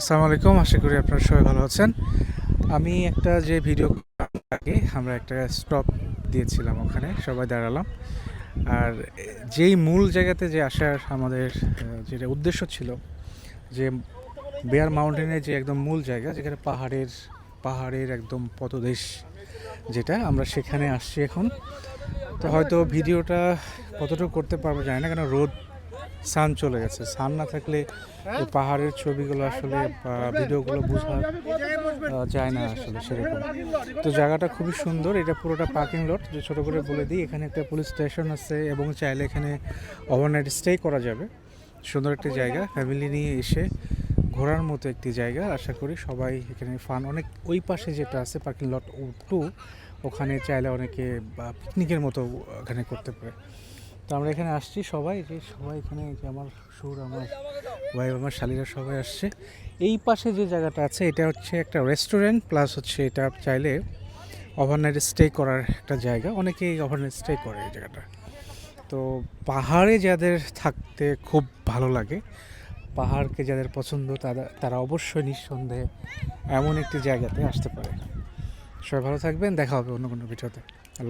আসসালামু আলাইকুম, আশা করি আপনারা সবাই ভালো আছেন। আমি একটা যে ভিডিও আগে আমরা একটা স্টপ দিয়েছিলাম ওখানে, সবাই দাঁড়ালাম। আর যেই মূল জায়গাতে যে আসার আমাদের যেটা উদ্দেশ্য ছিল, যে বেয়ার মাউন্টেনের যে একদম মূল জায়গা, যেখানে পাহাড়ের পাহাড়ের একদম পদদেশ যেটা, আমরা সেখানে আসছি এখন। তো হয়তো ভিডিওটা কতটুকু করতে পারব জানি না, কেন রোদ সান চলে গেছে। সান না থাকলে পাহাড়ের ছবিগুলো আসলে ভিডিওগুলো বোঝা যায় না আসলে সেরকম। তো জায়গাটা খুবই সুন্দর, এটা পুরোটা পার্কিং লট যে ছোটো করে বলে দিই, এখানে একটা পুলিশ স্টেশন আছে এবং চাইলে এখানে ওভারনাইট স্টে করা যাবে। সুন্দর একটি জায়গা ফ্যামিলি নিয়ে এসে ঘোরার মতো একটি জায়গা, আশা করি সবাই এখানে ফান অনেক ওই পাশে যেটা আছে পার্কিং লট টু ওখানে চাইলে অনেকে পিকনিকের মতো ওখানে করতে পারে। তো আমরা এখানে আসছি সবাই, যে সবাই এখানে যে আমার সুর আমার ভাই, আমার শালিরা সবাই আসছে। এই পাশে যে জায়গাটা আছে, এটা হচ্ছে একটা রেস্টুরেন্ট প্লাস হচ্ছে এটা চাইলে ওভারনাইট স্টে করার একটা জায়গা। অনেকেই ওভারনাইট স্টে করে এই জায়গাটা। তো পাহাড়ে যাদের থাকতে খুব ভালো লাগে, পাহাড়কে যাদের পছন্দ, তারা তারা অবশ্যই নিঃসন্দেহে এমন একটি জায়গাতে আসতে পারে। সবাই ভালো থাকবেন, দেখা হবে অন্য কোনো ভিডিওতে। আল্লাহ